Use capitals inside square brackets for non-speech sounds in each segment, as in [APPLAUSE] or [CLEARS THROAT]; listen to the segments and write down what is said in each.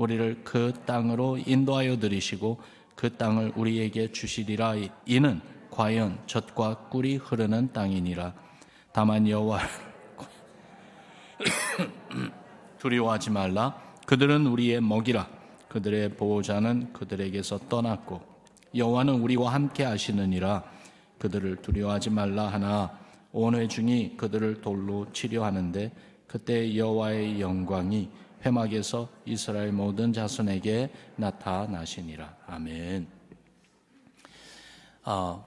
우리를 그 땅으로 인도하여 들이시고 그 땅을 우리에게 주시리라. 이는 과연 젖과 꿀이 흐르는 땅이니라. 다만 여호와 [COUGHS] 두려워하지 말라. 그들은 우리의 먹이라. 그들의 보호자는 그들에게서 떠났고 여호와는 우리와 함께 하시느니라. 그들을 두려워하지 말라 하나 온 회중이 그들을 돌로 치료하는데 그때 여호와의 영광이 회막에서 이스라엘 모든 자손에게 나타나시니라 아멘. 아,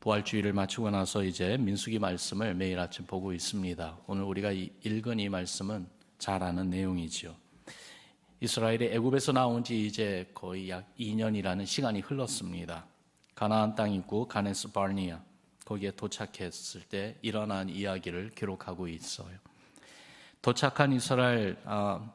부활주의를 마치고 나서 이제 민수기 말씀을 매일 아침 보고 있습니다. 오늘 우리가 읽은 이 말씀은 잘 아는 내용이지요. 이스라엘이 애굽에서 나온 지 이제 거의 약 2년이라는 시간이 흘렀습니다. 가나안 땅이고 가네스 바르니아 거기에 도착했을 때 일어난 이야기를 기록하고 있어요. 도착한 이스라엘 아,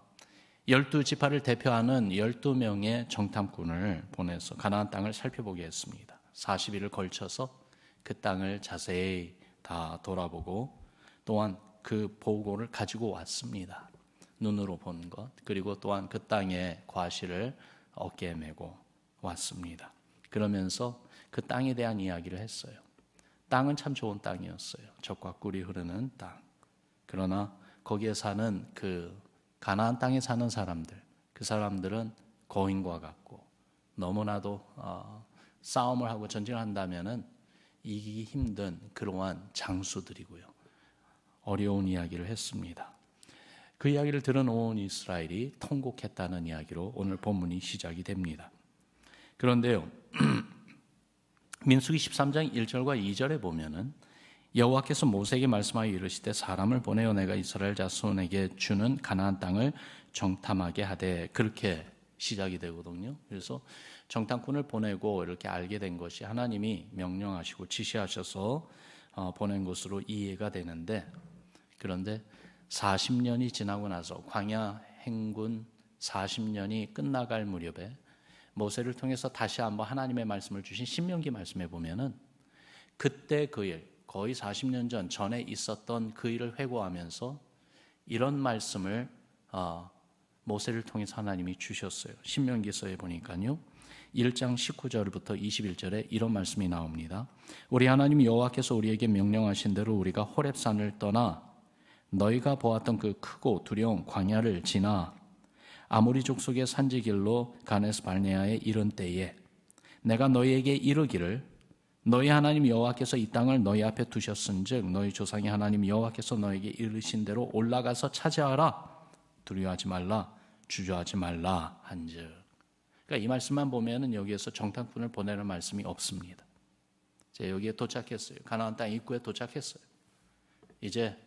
열두 지파를 대표하는 12명의 정탐꾼을 보내서 가나안 땅을 살펴보게 했습니다. 40일을 걸쳐서 그 땅을 자세히 다 돌아보고 또한 그 보고를 가지고 왔습니다. 눈으로 본 것, 그리고 또한 그 땅의 과실을 어깨에 메고 왔습니다. 그러면서 그 땅에 대한 이야기를 했어요. 땅은 참 좋은 땅이었어요. 적과 꿀이 흐르는 땅. 그러나 거기에 사는 그 가나안 땅에 사는 사람들, 그 사람들은 거인과 같고 너무나도 어, 싸움을 하고 전쟁을 한다면은 이기기 힘든 그러한 장수들이고요. 어려운 이야기를 했습니다. 그 이야기를 들은 온 이스라엘이 통곡했다는 이야기로 오늘 본문이 시작이 됩니다. 그런데요. [CLEARS THROAT] 민수기 13장 1절과 2절에 보면은 여호와께서 모세에게 말씀하여 이르시되 사람을 보내어 내가 이스라엘 자손에게 주는 가나안 땅을 정탐하게 하되 그렇게 시작이 되거든요. 그래서 정탐꾼을 보내고 이렇게 알게 된 것이 하나님이 명령하시고 지시하셔서 어, 보낸 것으로 이해가 되는데 그런데 40년이 지나고 나서 광야 행군 40년이 끝나갈 무렵에 모세를 통해서 다시 한번 하나님의 말씀을 주신 신명기 말씀에 보면은 그때 그 일, 거의 40년 전 전에 있었던 그 일을 회고하면서 이런 말씀을 어, 모세를 통해서 하나님이 주셨어요. 신명기서에 보니까요. 1장 19절부터 21절에 이런 말씀이 나옵니다. 우리 하나님 여호와께서 우리에게 명령하신 대로 우리가 호렙산을 떠나 너희가 보았던 그 크고 두려운 광야를 지나 아모리 족속의 산지길로 가네스 발네아에 이른 때에 내가 너희에게 이르기를 너희 하나님 여호와께서 이 땅을 너희 앞에 두셨은즉 너희 조상의 하나님 여호와께서 너에게 이르신 대로 올라가서 차지하라 두려워하지 말라 주저하지 말라 한즉 그러니까 이 말씀만 보면은 여기에서 정탐꾼을 보내는 말씀이 없습니다. 제 여기에 도착했어요. 가나안 땅 입구에 도착했어요. 이제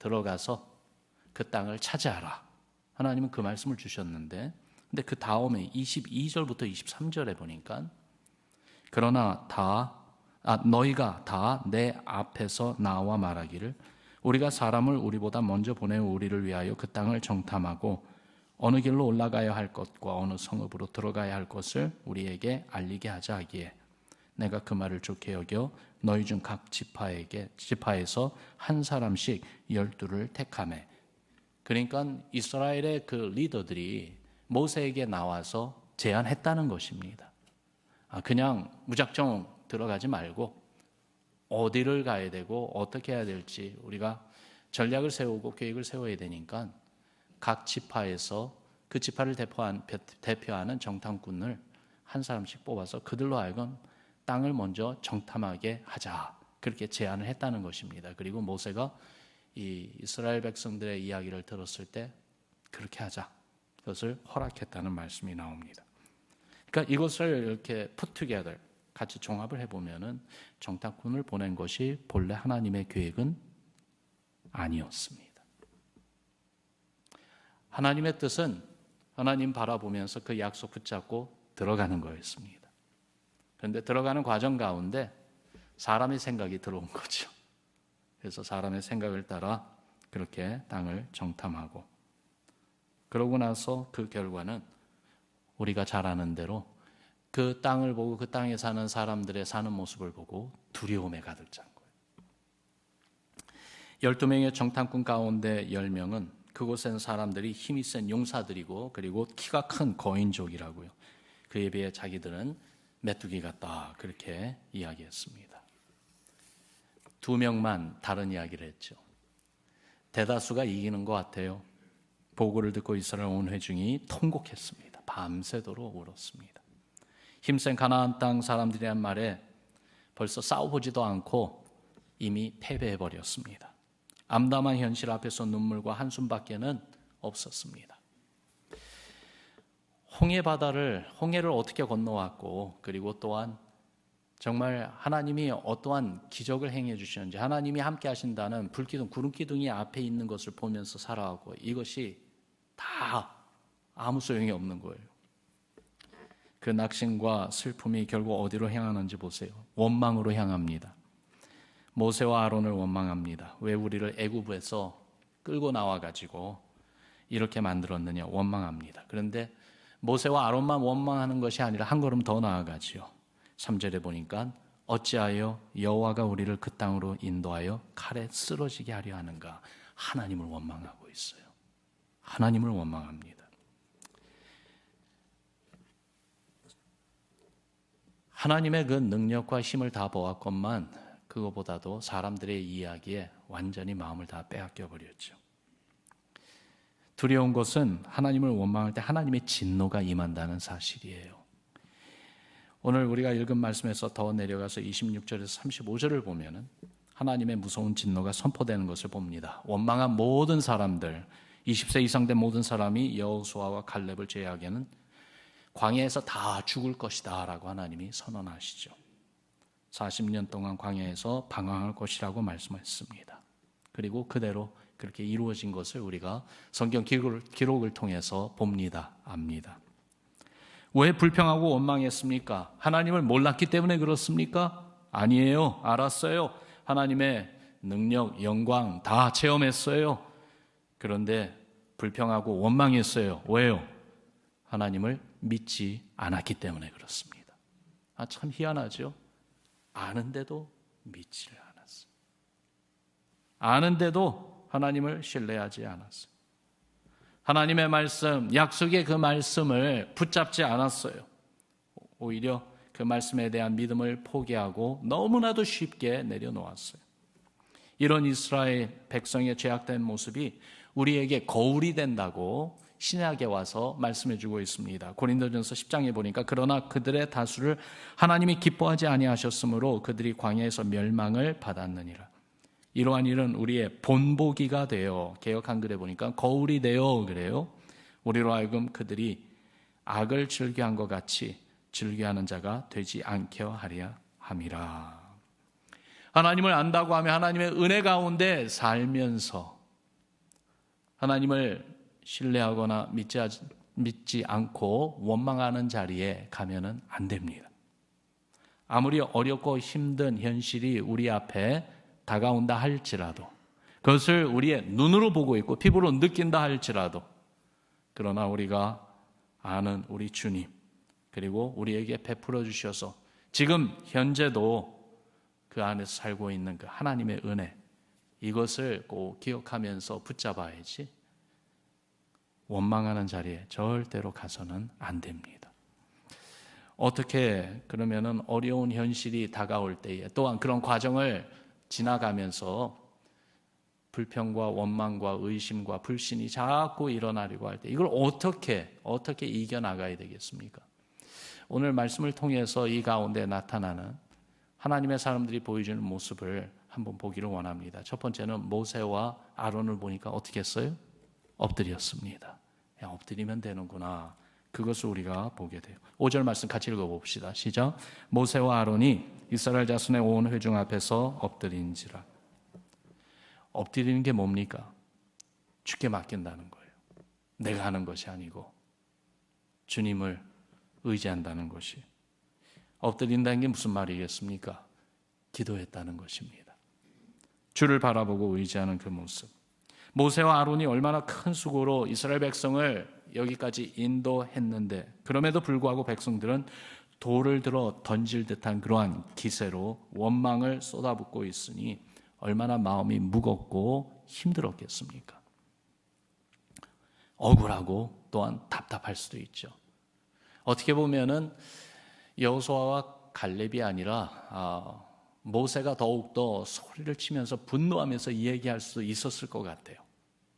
들어가서 그 땅을 차지하라. 하나님은 그 말씀을 주셨는데 근데 그 다음에 22절부터 23절에 보니까 그러나 다 아, 너희가 다 내 앞에서 나와 말하기를 우리가 사람을 우리보다 먼저 보내어 우리를 위하여 그 땅을 정탐하고 어느 길로 올라가야 할 것과 어느 성읍으로 들어가야 할 것을 우리에게 알리게 하자 하기에 내가 그 말을 좋게 여겨 너희 중 각 지파에게 지파에서 한 사람씩 열두를 택함에 그러니까 이스라엘의 그 리더들이 모세에게 나와서 제안했다는 것입니다. 아, 그냥 무작정 들어가지 말고 어디를 가야 되고 어떻게 해야 될지 우리가 전략을 세우고 계획을 세워야 되니까 각 지파에서 그 지파를 대표하는 정탐꾼을 한 사람씩 뽑아서 그들로 하여금 땅을 먼저 정탐하게 하자. 그렇게 제안을 했다는 것입니다. 그리고 모세가 이 이스라엘 백성들의 이야기를 들었을 때 그렇게 하자. 그것을 허락했다는 말씀이 나옵니다. 그러니까 이것을 이렇게 together 같이 종합을 해보면은 정탐꾼을 보낸 것이 본래 하나님의 계획은 아니었습니다. 하나님의 뜻은 하나님 바라보면서 그 약속 붙잡고 들어가는 거였습니다. 그런데 들어가는 과정 가운데 사람의 생각이 들어온 거죠. 그래서 사람의 생각을 따라 그렇게 땅을 정탐하고 그러고 나서 그 결과는 우리가 잘 아는 대로 그 땅을 보고 그 땅에 사는 사람들의 사는 모습을 보고 두려움에 가득 찬 거예요. 12명의 정탐꾼 가운데 10명은 그곳엔 사람들이 힘이 센 용사들이고 그리고 키가 큰 거인족이라고요. 그에 비해 자기들은 메뚜기 같다 그렇게 이야기했습니다. 두 명만 다른 이야기를 했죠. 대다수가 이기는 것 같아요. 보고를 듣고 이스라엘 온 회중이 통곡했습니다. 밤새도록 울었습니다. 힘센 가나안 땅 사람들이란 말에 벌써 싸워보지도 않고 이미 패배해 버렸습니다. 암담한 현실 앞에서 눈물과 한숨밖에는 없었습니다. 홍해 바다를 홍해를 어떻게 건너왔고 그리고 또한 정말 하나님이 어떠한 기적을 행해 주시는지 하나님이 함께 하신다는 불기둥 구름 기둥이 앞에 있는 것을 보면서 살아가고 이것이 다 아무 소용이 없는 거예요. 그 낙심과 슬픔이 결국 어디로 향하는지 보세요. 원망으로 향합니다. 모세와 아론을 원망합니다. 왜 우리를 애굽에서 끌고 나와 가지고 이렇게 만들었느냐 원망합니다. 그런데 모세와 아론만 원망하는 것이 아니라 한 걸음 더 나아가지요. 3절에 보니까 어찌하여 여호와가 우리를 그 땅으로 인도하여 칼에 쓰러지게 하려 하는가 하나님을 원망하고 있어요. 하나님을 원망합니다. 하나님의 그 능력과 힘을 다 보았건만 그거보다도 사람들의 이야기에 완전히 마음을 다 빼앗겨 버렸죠. 두려운 것은 하나님을 원망할 때 하나님의 진노가 임한다는 사실이에요. 오늘 우리가 읽은 말씀에서 더 내려가서 26절에서 35절을 보면은 하나님의 무서운 진노가 선포되는 것을 봅니다. 원망한 모든 사람들, 20세 이상 된 모든 사람이 여호수아와 칼렙을 제외하게는 광야에서 다 죽을 것이다 라고 하나님이 선언하시죠. 40년 동안 광야에서 방황할 것이라고 말씀했습니다. 그리고 그대로 그렇게 이루어진 것을 우리가 성경 기록을 통해서 봅니다. 압니다. 왜 불평하고 원망했습니까? 하나님을 몰랐기 때문에 그렇습니까? 아니에요. 알았어요. 하나님의 능력, 영광 다 체험했어요. 그런데 불평하고 원망했어요. 왜요? 하나님을 믿지 않았기 때문에 그렇습니다. 아, 참 희한하죠? 아는데도 믿지를. 아는데도 하나님을 신뢰하지 않았어요. 하나님의 말씀, 약속의 그 말씀을 붙잡지 않았어요. 오히려 그 말씀에 대한 믿음을 포기하고 너무나도 쉽게 내려놓았어요. 이런 이스라엘 백성의 죄악된 모습이 우리에게 거울이 된다고 신약에 와서 말씀해 주고 있습니다. 고린도전서 10장에 보니까 그러나 그들의 다수를 하나님이 기뻐하지 아니하셨으므로 그들이 광야에서 멸망을 받았느니라. 이러한 일은 우리의 본보기가 되어 개혁 한글에 보니까 거울이 되어 그래요. 우리로 하여금 그들이 악을 즐겨한 것 같이 즐겨하는 자가 되지 않게 하려 함이라. 하나님을 안다고 하면 하나님의 은혜 가운데 살면서 하나님을 신뢰하거나 믿지, 믿지 않고 원망하는 자리에 가면은 안 됩니다. 아무리 어렵고 힘든 현실이 우리 앞에 다가온다 할지라도 그것을 우리의 눈으로 보고 있고 피부로 느낀다 할지라도 그러나 우리가 아는 우리 주님 그리고 우리에게 베풀어 주셔서 지금 현재도 그 안에서 살고 있는 그 하나님의 은혜 이것을 꼭 기억하면서 붙잡아야지 원망하는 자리에 절대로 가서는 안 됩니다. 어떻게 그러면은 어려운 현실이 다가올 때에 또한 그런 과정을 지나가면서 불평과 원망과 의심과 불신이 자꾸 일어나려고 할 때 이걸 어떻게 어떻게 이겨 나가야 되겠습니까? 오늘 말씀을 통해서 이 가운데 나타나는 하나님의 사람들이 보여주는 모습을 한번 보기를 원합니다. 첫 번째는 모세와 아론을 보니까 어떻게 했어요? 엎드렸습니다. 야, 엎드리면 되는구나. 그것을 우리가 보게 돼요. 5절 말씀 같이 읽어봅시다. 시작. 모세와 아론이 이스라엘 자손의 온 회중 앞에서 엎드린지라. 엎드리는 게 뭡니까? 주께 맡긴다는 거예요. 내가 하는 것이 아니고 주님을 의지한다는 것이. 엎드린다는 게 무슨 말이겠습니까? 기도했다는 것입니다. 주를 바라보고 의지하는 그 모습. 모세와 아론이 얼마나 큰 수고로 이스라엘 백성을 여기까지 인도했는데 그럼에도 불구하고 백성들은 돌을 들어 던질 듯한 그러한 기세로 원망을 쏟아붓고 있으니 얼마나 마음이 무겁고 힘들었겠습니까? 억울하고 또한 답답할 수도 있죠. 어떻게 보면은 여호수아와 갈렙이 아니라 아, 모세가 더욱 더 소리를 치면서 분노하면서 얘기할 수도 있었을 것 같아요.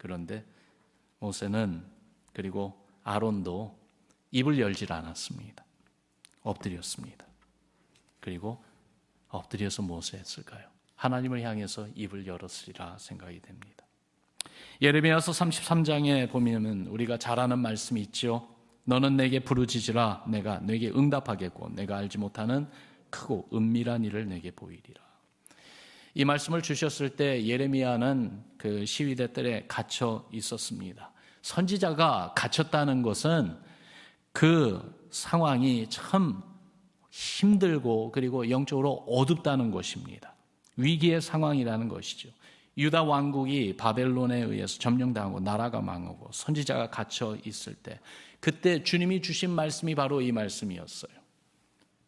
그런데 모세는 그리고 아론도 입을 열질 않았습니다. 엎드렸습니다. 그리고 엎드려서 무엇을 했을까요? 하나님을 향해서 입을 열었으리라 생각이 됩니다. 예레미야서 33장에 보면은 우리가 잘 아는 말씀이 있죠. 너는 내게 부르짖으라 내가 내게 응답하겠고 내가 알지 못하는 크고 은밀한 일을 내게 보이리라. 이 말씀을 주셨을 때 예레미야는 그 시위대 뜰에 갇혀 있었습니다. 선지자가 갇혔다는 것은 그 상황이 참 힘들고 그리고 영적으로 어둡다는 것입니다. 위기의 상황이라는 것이죠. 유다 왕국이 바벨론에 의해서 점령당하고 나라가 망하고 선지자가 갇혀 있을 때 그때 주님이 주신 말씀이 바로 이 말씀이었어요.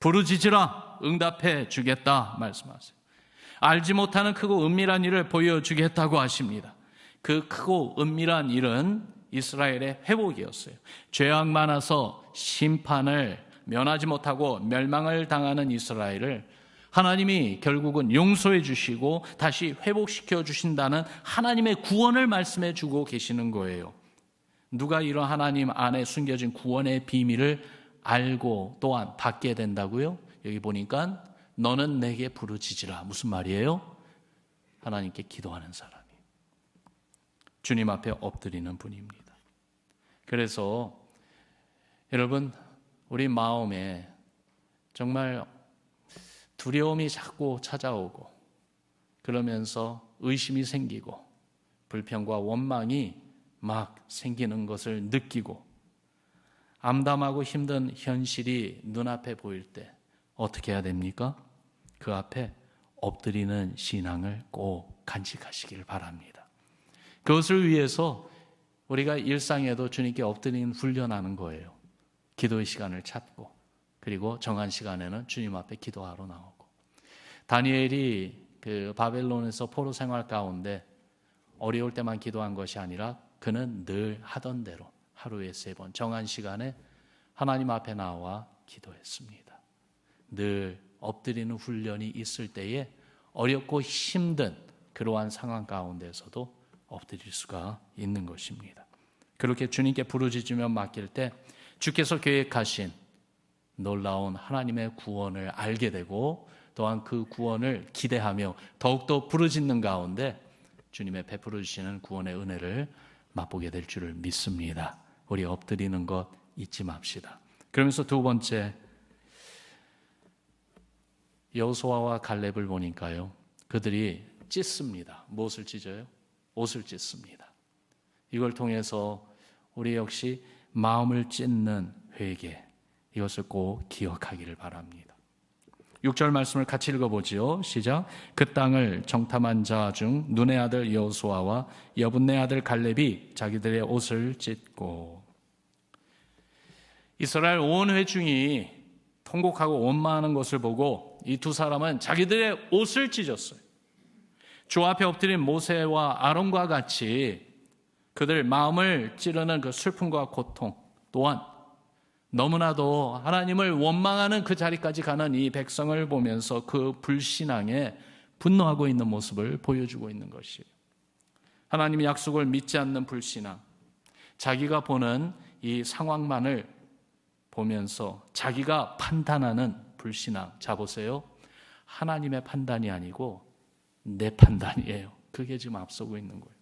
부르짖으라 응답해 주겠다 말씀하세요. 알지 못하는 크고 은밀한 일을 보여주겠다고 하십니다. 그 크고 은밀한 일은 이스라엘의 회복이었어요. 죄악 많아서 심판을 면하지 못하고 멸망을 당하는 이스라엘을 하나님이 결국은 용서해 주시고 다시 회복시켜 주신다는 하나님의 구원을 말씀해 주고 계시는 거예요. 누가 이런 하나님 안에 숨겨진 구원의 비밀을 알고 또한 받게 된다고요? 여기 보니까 너는 내게 부르짖으라. 무슨 말이에요? 하나님께 기도하는 사람이. 주님 앞에 엎드리는 분입니다. 그래서 여러분, 우리 마음에 정말 두려움이 자꾸 찾아오고 그러면서 의심이 생기고 불평과 원망이 막 생기는 것을 느끼고 암담하고 힘든 현실이 눈앞에 보일 때 어떻게 해야 됩니까? 그 앞에 엎드리는 신앙을 꼭 간직하시길 바랍니다. 그것을 위해서 우리가 일상에도 주님께 엎드리는 훈련하는 거예요. 기도의 시간을 찾고 그리고 정한 시간에는 주님 앞에 기도하러 나오고 다니엘이 그 바벨론에서 포로 생활 가운데 어려울 때만 기도한 것이 아니라 그는 늘 하던 대로 하루에 세 번 정한 시간에 하나님 앞에 나와 기도했습니다. 늘 엎드리는 훈련이 있을 때에 어렵고 힘든 그러한 상황 가운데서도 엎드릴 수가 있는 것입니다. 그렇게 주님께 부르짖으며 맡길 때 주께서 계획하신 놀라운 하나님의 구원을 알게 되고 또한 그 구원을 기대하며 더욱더 부르짖는 가운데 주님의 베풀어 주시는 구원의 은혜를 맛보게 될 줄을 믿습니다. 우리 엎드리는 것 잊지 맙시다. 그러면서 두 번째 여호수아와 갈렙을 보니까요. 그들이 찢습니다. 무엇을 찢어요? 옷을 찢습니다. 이걸 통해서 우리 역시 마음을 찢는 회개 이것을 꼭 기억하기를 바랍니다. 6절 말씀을 같이 읽어보지요. 시작. 그 땅을 정탐한 자 중 눈의 아들 여호수아와 여분네 아들 갈렙이 자기들의 옷을 찢고 이스라엘 온 회중이 통곡하고 원망하는 것을 보고 이 두 사람은 자기들의 옷을 찢었어요. 주 앞에 엎드린 모세와 아론과 같이 그들 마음을 찌르는 그 슬픔과 고통 또한 너무나도 하나님을 원망하는 그 자리까지 가는 이 백성을 보면서 그 불신앙에 분노하고 있는 모습을 보여주고 있는 것이에요. 하나님의 약속을 믿지 않는 불신앙, 자기가 보는 이 상황만을 보면서 자기가 판단하는 불신앙. 자 보세요. 하나님의 판단이 아니고 내 판단이에요. 그게 지금 앞서고 있는 거예요.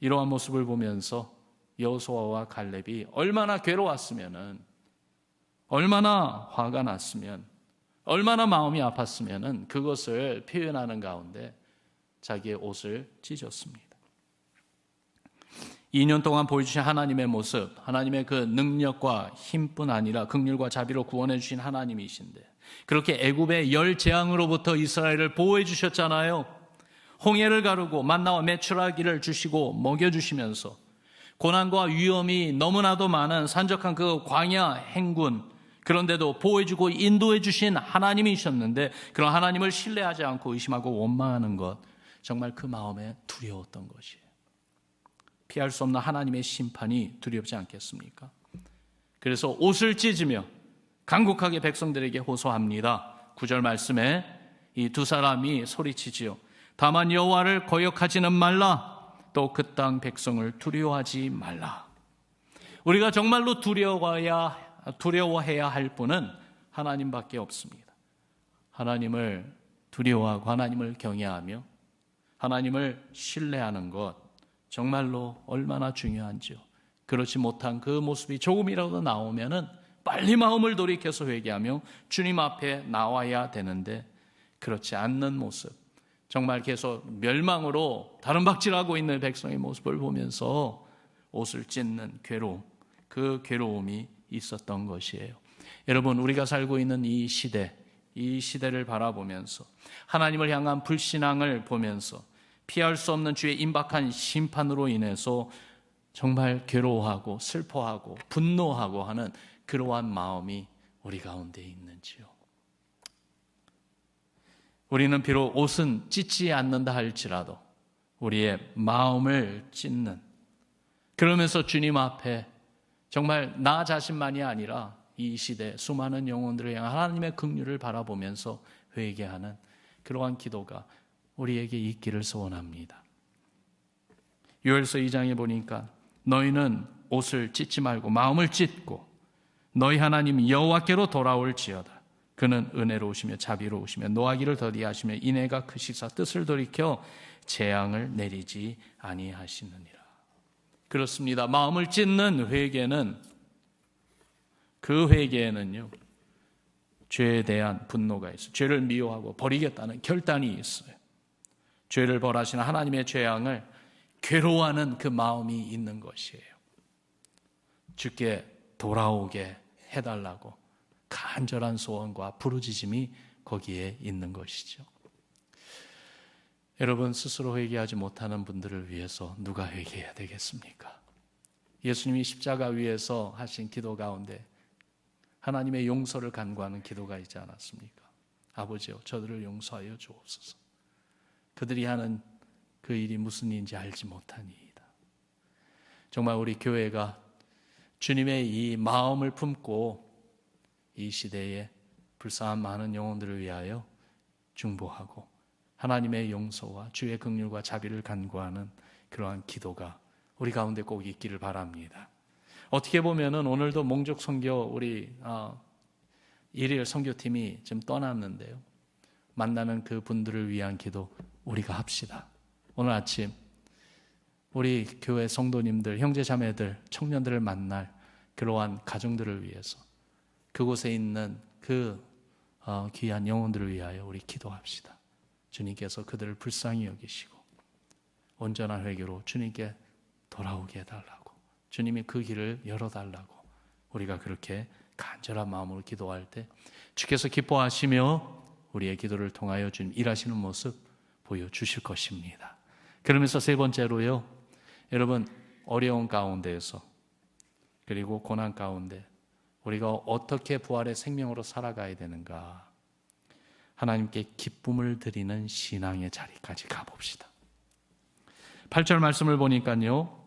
이러한 모습을 보면서 여호수아와 갈렙이 얼마나 괴로웠으면은 얼마나 화가 났으면 얼마나 마음이 아팠으면은 그것을 표현하는 가운데 자기의 옷을 찢었습니다. 2년 동안 보여주신 하나님의 모습, 하나님의 그 능력과 힘뿐 아니라 극률과 자비로 구원해 주신 하나님이신데 그렇게 애굽의 열 재앙으로부터 이스라엘을 보호해 주셨잖아요. 홍해를 가르고 만나와 매출하기를 주시고 먹여 주시면서 고난과 위험이 너무나도 많은 산적한 그 광야 행군 그런데도 보호해 주고 인도해 주신 하나님이셨는데 그런 하나님을 신뢰하지 않고 의심하고 원망하는 것 정말 그 마음에 두려웠던 것이에요. 피할 수 없는 하나님의 심판이 두렵지 않겠습니까? 그래서 옷을 찢으며 간곡하게 백성들에게 호소합니다. 구절 말씀에 이 두 사람이 소리치지요. 다만 여호와를 거역하지는 말라. 또 그 땅 백성을 두려워하지 말라. 우리가 정말로 두려워야 두려워해야 할 분은 하나님밖에 없습니다. 하나님을 두려워하고 하나님을 경외하며 하나님을 신뢰하는 것 정말로 얼마나 중요한지요. 그렇지 못한 그 모습이 조금이라도 나오면은 빨리 마음을 돌이켜서 회개하며 주님 앞에 나와야 되는데 그렇지 않는 모습. 정말 계속 멸망으로 다른 박질하고 있는 백성의 모습을 보면서 옷을 찢는 괴로움, 그 괴로움이 있었던 것이에요. 여러분, 우리가 살고 있는 이 시대, 이 시대를 바라보면서 하나님을 향한 불신앙을 보면서 피할 수 없는 주의 임박한 심판으로 인해서 정말 괴로워하고 슬퍼하고 분노하고 하는 그러한 마음이 우리 가운데 있는지요. 우리는 비록 옷은 찢지 않는다 할지라도 우리의 마음을 찢는 그러면서 주님 앞에 정말 나 자신만이 아니라 이 시대 수많은 영혼들을 향한 하나님의 긍휼을 바라보면서 회개하는 그러한 기도가 우리에게 있기를 소원합니다. 유엘서 2장에 보니까 너희는 옷을 찢지 말고 마음을 찢고 너희 하나님 여호와께로 돌아올지어다. 그는 은혜로우시며 자비로우시며 노하기를 더디하시며 인애가 크시사 뜻을 돌이켜 재앙을 내리지 아니하시느니라. 그렇습니다. 마음을 찢는 회개는 그 회개에는요. 죄에 대한 분노가 있어요. 죄를 미워하고 버리겠다는 결단이 있어요. 죄를 벌하시는 하나님의 죄악을 괴로워하는 그 마음이 있는 것이에요. 주께 돌아오게 해달라고 간절한 소원과 부르짖음이 거기에 있는 것이죠. 여러분 스스로 회개하지 못하는 분들을 위해서 누가 회개해야 되겠습니까? 예수님이 십자가 위에서 하신 기도 가운데 하나님의 용서를 간구하는 기도가 있지 않았습니까? 아버지요, 저들을 용서하여 주옵소서. 그들이 하는 그 일이 무슨 일인지 알지 못하니이다. 정말 우리 교회가 주님의 이 마음을 품고 이 시대에 불쌍한 많은 영혼들을 위하여 중보하고 하나님의 용서와 주의 긍휼과 자비를 간구하는 그러한 기도가 우리 가운데 꼭 있기를 바랍니다. 어떻게 보면은 오늘도 몽족 선교 우리 어, 일일 선교팀이 좀 떠났는데요. 만나는 그 분들을 위한 기도 우리가 합시다. 오늘 아침 우리 교회 성도님들, 형제 자매들, 청년들을 만날 그러한 가정들을 위해서 그곳에 있는 그 어, 귀한 영혼들을 위하여 우리 기도합시다. 주님께서 그들을 불쌍히 여기시고 온전한 회개로 주님께 돌아오게 해달라고 주님이 그 길을 열어달라고 우리가 그렇게 간절한 마음으로 기도할 때 주께서 기뻐하시며 우리의 기도를 통하여 주님 일하시는 모습 보여주실 것입니다. 그러면서 세 번째로요, 여러분 어려운 가운데에서 그리고 고난 가운데 우리가 어떻게 부활의 생명으로 살아가야 되는가 하나님께 기쁨을 드리는 신앙의 자리까지 가봅시다. 8절 말씀을 보니까요.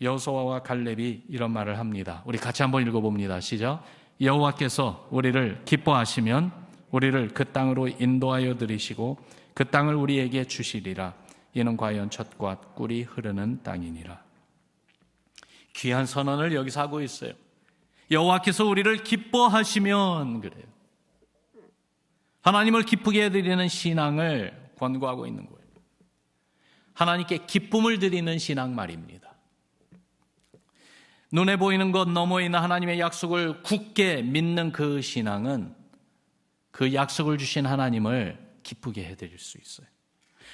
여호수아와 갈렙이 이런 말을 합니다. 우리 같이 한번 읽어 봅니다. 시작. 여호와께서 우리를 기뻐하시면 우리를 그 땅으로 인도하여 들이시고 그 땅을 우리에게 주시리라. 이는 과연 젖과 꿀이 흐르는 땅이니라. 귀한 선언을 여기서 하고 있어요. 여호와께서 우리를 기뻐하시면 그래요. 하나님을 기쁘게 해드리는 신앙을 권고하고 있는 거예요. 하나님께 기쁨을 드리는 신앙 말입니다. 눈에 보이는 것 너머 있는 하나님의 약속을 굳게 믿는 그 신앙은 그 약속을 주신 하나님을 기쁘게 해드릴 수 있어요.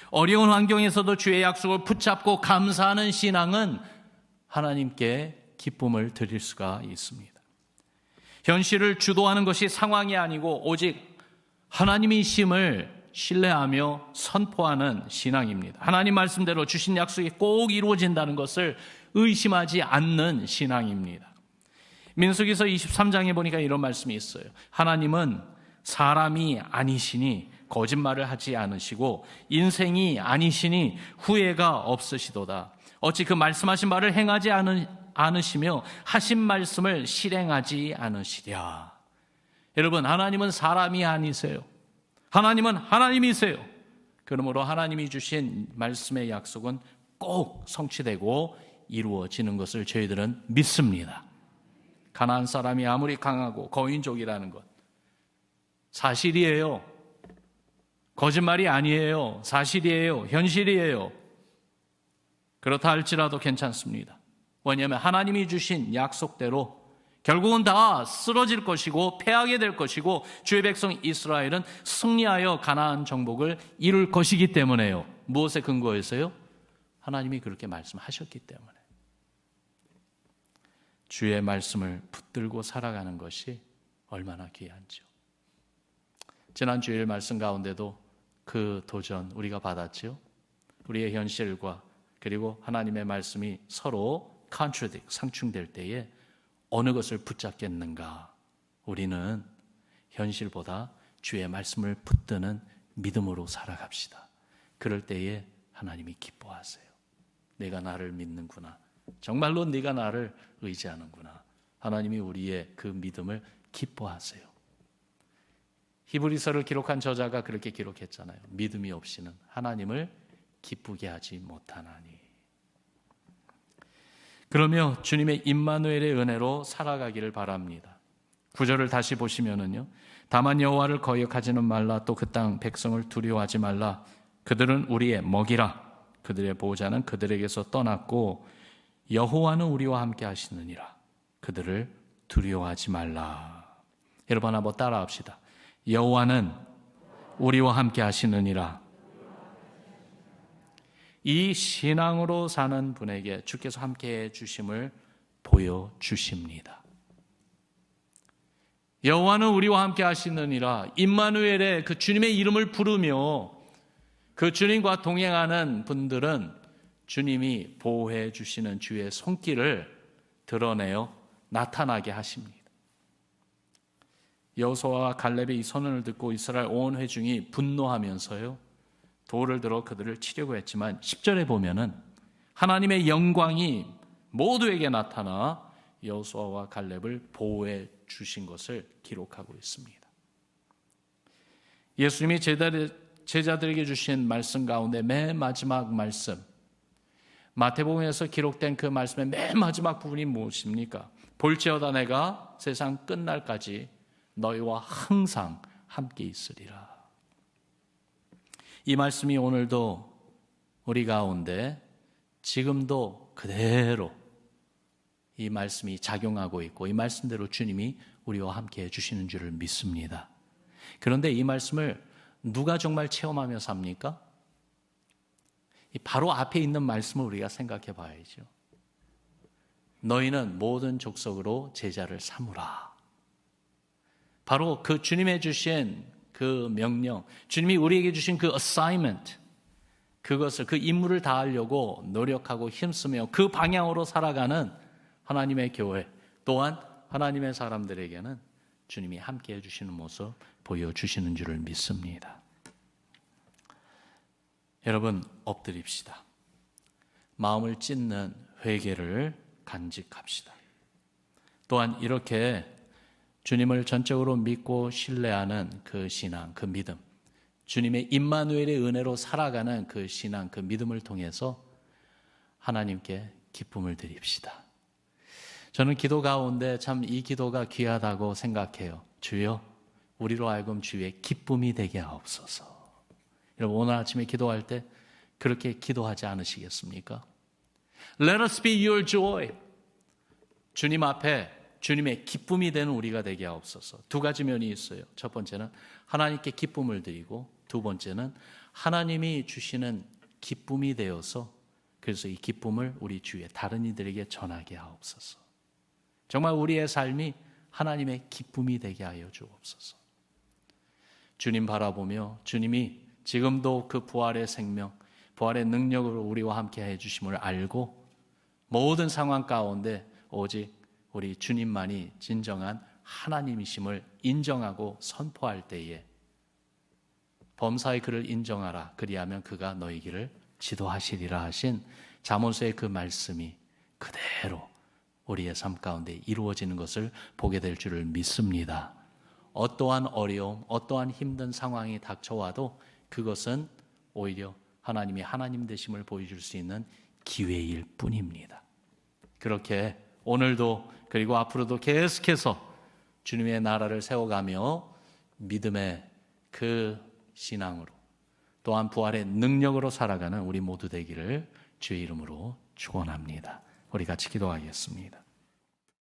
어려운 환경에서도 주의 약속을 붙잡고 감사하는 신앙은 하나님께 기쁨을 드릴 수가 있습니다. 현실을 주도하는 것이 상황이 아니고 오직 하나님이심을 신뢰하며 선포하는 신앙입니다. 하나님 말씀대로 주신 약속이 꼭 이루어진다는 것을 의심하지 않는 신앙입니다. 민수기서 23장에 보니까 이런 말씀이 있어요. 하나님은 사람이 아니시니 거짓말을 하지 않으시고 인생이 아니시니 후회가 없으시도다. 어찌 그 말씀하신 말을 행하지 않으, 않으 시며 하신 말씀을 실행하지 않으시랴. 여러분, 하나님은 사람이 아니세요. 하나님은 하나님이세요. 그러므로 하나님이 주신 말씀의 약속은 꼭 성취되고 이루어지는 것을 저희들은 믿습니다. 가난안 사람이 아무리 강하고 거인족이라는 것 사실이에요. 거짓말이 아니에요. 사실이에요. 현실이에요. 그렇다 할지라도 괜찮습니다. 왜냐하면 하나님이 주신 약속대로 결국은 다 쓰러질 것이고 패하게 될 것이고 주의 백성 이스라엘은 승리하여 가나안 정복을 이룰 것이기 때문에요. 무엇에 근거해서요? 하나님이 그렇게 말씀하셨기 때문에. 주의 말씀을 붙들고 살아가는 것이 얼마나 귀한지요. 지난 주일 말씀 가운데도 그 도전 우리가 받았지요. 우리의 현실과 그리고 하나님의 말씀이 서로 contradict, 상충될 때에 어느 것을 붙잡겠는가? 우리는 현실보다 주의 말씀을 붙드는 믿음으로 살아갑시다. 그럴 때에 하나님이 기뻐하세요. 내가 나를 믿는구나. 정말로 네가 나를 의지하는구나. 하나님이 우리의 그 믿음을 기뻐하세요. 히브리서를 기록한 저자가 그렇게 기록했잖아요. 믿음이 없이는 하나님을 기쁘게 하지 못하나니. 그러며 주님의 임마누엘의 은혜로 살아가기를 바랍니다. 구절을 다시 보시면은요. 다만 여호와를 거역하지는 말라 또 그 땅 백성을 두려워하지 말라 그들은 우리의 먹이라 그들의 보호자는 그들에게서 떠났고 여호와는 우리와 함께 하시느니라. 그들을 두려워하지 말라. 여러분 한번 따라합시다. 여호와는 우리와 함께 하시느니라. 이 신앙으로 사는 분에게 주께서 함께 해 주심을 보여 주십니다. 여호와는 우리와 함께 하시느니라. 임마누엘의 그 주님의 이름을 부르며 그 주님과 동행하는 분들은 주님이 보호해 주시는 주의 손길을 드러내어 나타나게 하십니다. 여호수아와 갈렙의 이 선언을 듣고 이스라엘 온 회중이 분노하면서요. 돌을 들어 그들을 치려고 했지만 10절에 보면은 하나님의 영광이 모두에게 나타나 여호수아와 갈렙을 보호해 주신 것을 기록하고 있습니다. 예수님이 제자들에게 주신 말씀 가운데 맨 마지막 말씀 마태복음에서 기록된 그 말씀의 맨 마지막 부분이 무엇입니까? 볼지어다 내가 세상 끝날까지 너희와 항상 함께 있으리라. 이 말씀이 오늘도 우리 가운데 지금도 그대로 이 말씀이 작용하고 있고 이 말씀대로 주님이 우리와 함께 해주시는 줄을 믿습니다. 그런데 이 말씀을 누가 정말 체험하며 삽니까? 바로 앞에 있는 말씀을 우리가 생각해 봐야죠. 너희는 모든 족속으로 제자를 삼으라. 바로 그 주님의 주신 그 명령, 주님이 우리에게 주신 그 assignment, 그것을, 그 임무를 다하려고 노력하고 힘쓰며 그 방향으로 살아가는 하나님의 교회, 또한 하나님의 사람들에게는 주님이 함께 해주시는 모습 보여주시는 줄을 믿습니다. 여러분 엎드립시다. 마음을 찢는 회개를 간직합시다. 또한 이렇게 주님을 전적으로 믿고 신뢰하는 그 신앙, 그 믿음, 주님의 임마누엘의 은혜로 살아가는 그 신앙, 그 믿음을 통해서 하나님께 기쁨을 드립시다. 저는 기도 가운데 참 이 기도가 귀하다고 생각해요. 주여, 우리로 하여금 주의 기쁨이 되게 하옵소서. 여러분, 오늘 아침에 기도할 때 그렇게 기도하지 않으시겠습니까? Let us be your joy. 주님 앞에 주님의 기쁨이 되는 우리가 되게 하옵소서. 두 가지 면이 있어요. 첫 번째는 하나님께 기쁨을 드리고 두 번째는 하나님이 주시는 기쁨이 되어서 그래서 이 기쁨을 우리 주위에 다른 이들에게 전하게 하옵소서. 정말 우리의 삶이 하나님의 기쁨이 되게 하여 주옵소서. 주님 바라보며 주님이 지금도 그 부활의 생명, 부활의 능력으로 우리와 함께 해 주심을 알고 모든 상황 가운데 오직 우리 주님만이 진정한 하나님이심을 인정하고 선포할 때에 범사의 그를 인정하라. 그리하면 그가 너희 길을 지도하시리라 하신 자문서의 그 말씀이 그대로 우리의 삶 가운데 이루어지는 것을 보게 될 줄을 믿습니다. 어떠한 어려움, 어떠한 힘든 상황이 닥쳐와도 그것은 오히려 하나님이 하나님 되심을 보여줄 수 있는 기회일 뿐입니다. 그렇게 오늘도 그리고 앞으로도 계속해서 주님의 나라를 세워가며 믿음의 그 신앙으로 또한 부활의 능력으로 살아가는 우리 모두 되기를 주의 이름으로 축원합니다. 우리 같이 기도하겠습니다.